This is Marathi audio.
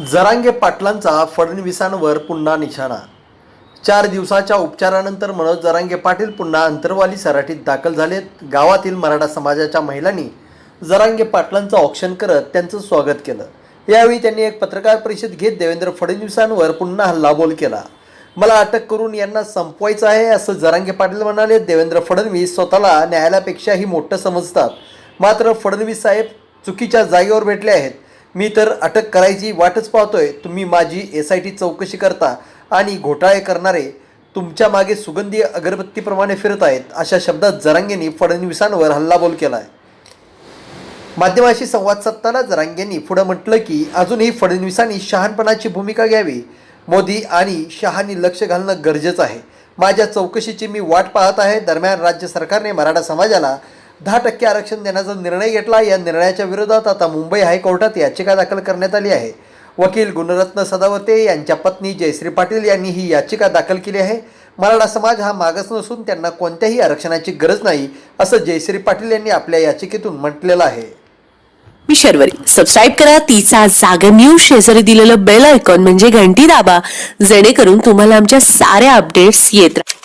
जरांगे पाटलांचा फडणवीसांवर पुन्हा निशाणा. चार दिवसाच्या उपचारानंतर मनोज जरांगे पाटील पुन्हा अंतरवाली सराठीत दाखल झालेत. गावातील मराठा समाजाच्या महिलांनी जरांगे पाटलांचं ऑक्शन करत त्यांचं स्वागत केलं. यावेळी त्यांनी एक पत्रकार परिषद घेत देवेंद्र फडणवीसांवर पुन्हा हल्लाबोल केला. मला अटक करून यांना संपवायचं आहे असं जरांगे पाटील म्हणाले. देवेंद्र फडणवीस स्वतःला न्यायालयापेक्षाही मोठं समजतात. मात्र फडणवीस साहेब चुकीच्या जागेवर भेटले आहेत. मी तर अटक करायची वाटच पाहतोय. तुम्ही माझी एस आय टी चौकशी करता आणि घोटाळे करणारे तुमच्या मागे सुगंधी अगरबत्तीप्रमाणे फिरत आहेत अशा शब्दात जरांगेंनी फडणवीसांवर हल्लाबोल केला आहे माध्यमाशी संवाद साधताना जरांगेंनी पुढं म्हटलं की अजूनही फडणवीसांनी शहाणपणाची भूमिका घ्यावी. मोदी आणि शहानी लक्ष घालणं गरजेचं आहे. माझ्या चौकशीची मी वाट पाहत आहे. दरम्यान राज्य सरकारने मराठा समाजाला दहा टक्के आरक्षण देण्याचा निर्णय घेतला. या निर्णयाच्या विरोधात आता मुंबई हायकोर्टात याचिका दाखल करण्यात आली आहे. वकील गुणरत्न सदावते यांच्या पत्नी जयश्री पाटील यांनी ही याचिका दाखल केली आहे. मराठा समाज हा मागास नसून त्यांना कोणत्याही आरक्षणाची गरज नाही असं जयश्री पाटील यांनी आपल्या याचिकेतून म्हटलेलं आहे. मी शर्वरी. सबस्क्राईब करा. तिचा जागा न्यूज शेजारी दिलेलं बेल आयकॉन म्हणजे घंटी दाबा. जेणेकरून तुम्हाला आमच्या साऱ्या अपडेट्स येत राहतील